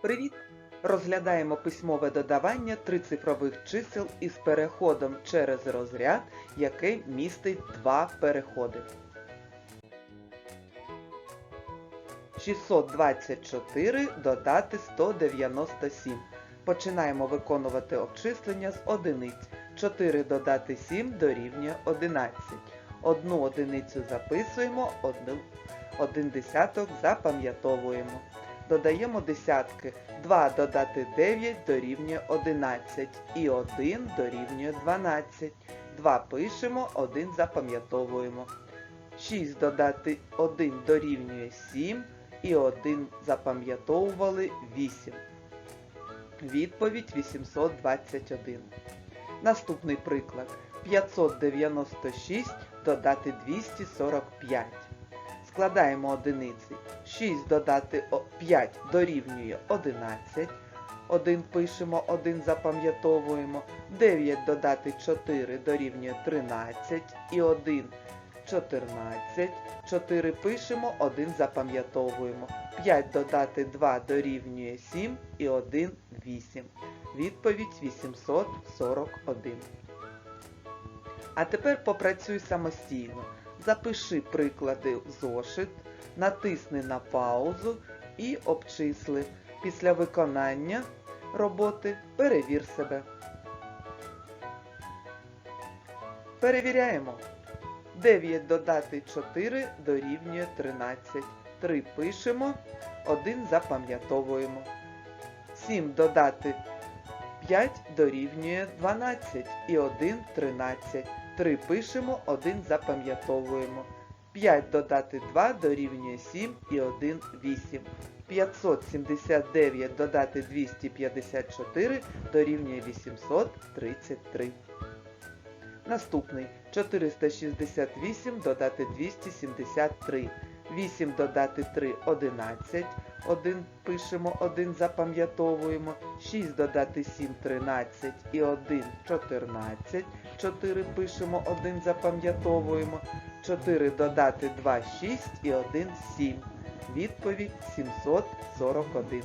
Привіт! Розглядаємо письмове додавання трицифрових чисел із переходом через розряд, який містить два переходи. 624 додати 197. Починаємо виконувати обчислення з одиниць. 4 додати 7 дорівнює 11. Одну одиницю записуємо, один десяток запам'ятовуємо. Додаємо десятки. 2 додати 9 дорівнює 11 і 1 дорівнює 12. 2 пишемо, 1 запам'ятовуємо. 6 додати 1 дорівнює 7 і 1 запам'ятовували 8. Відповідь 821. Наступний приклад. 596 додати 245. Складаємо одиниці. 6 додати 5 дорівнює 11. 1 пишемо, 1 запам'ятовуємо. 9 додати 4 дорівнює 13 і 1 14. 4 пишемо, 1 запам'ятовуємо. 5 додати 2 дорівнює 7 і 1 8. Відповідь 841. А тепер попрацюй самостійно. Запиши приклади в зошит, натисни на паузу і обчисли. Після виконання роботи перевір себе. Перевіряємо. 9 додати 4 дорівнює 13. 3 пишемо, 1 запам'ятовуємо. 7 додати 5 дорівнює 12 і 1 13. 3 пишемо, 1 запам'ятовуємо. 5 додати 2 дорівнює 7 і 1 8. 579 додати 254 дорівнює 833. Наступний 468 додати 273. 8 додати 3 11. 1 пишемо, 1 запам'ятовуємо. 6 додати 7 13 і 1 14. 4 пишемо, 1 запам'ятовуємо. 4 додати 2 6 і 1 7. Відповідь 741.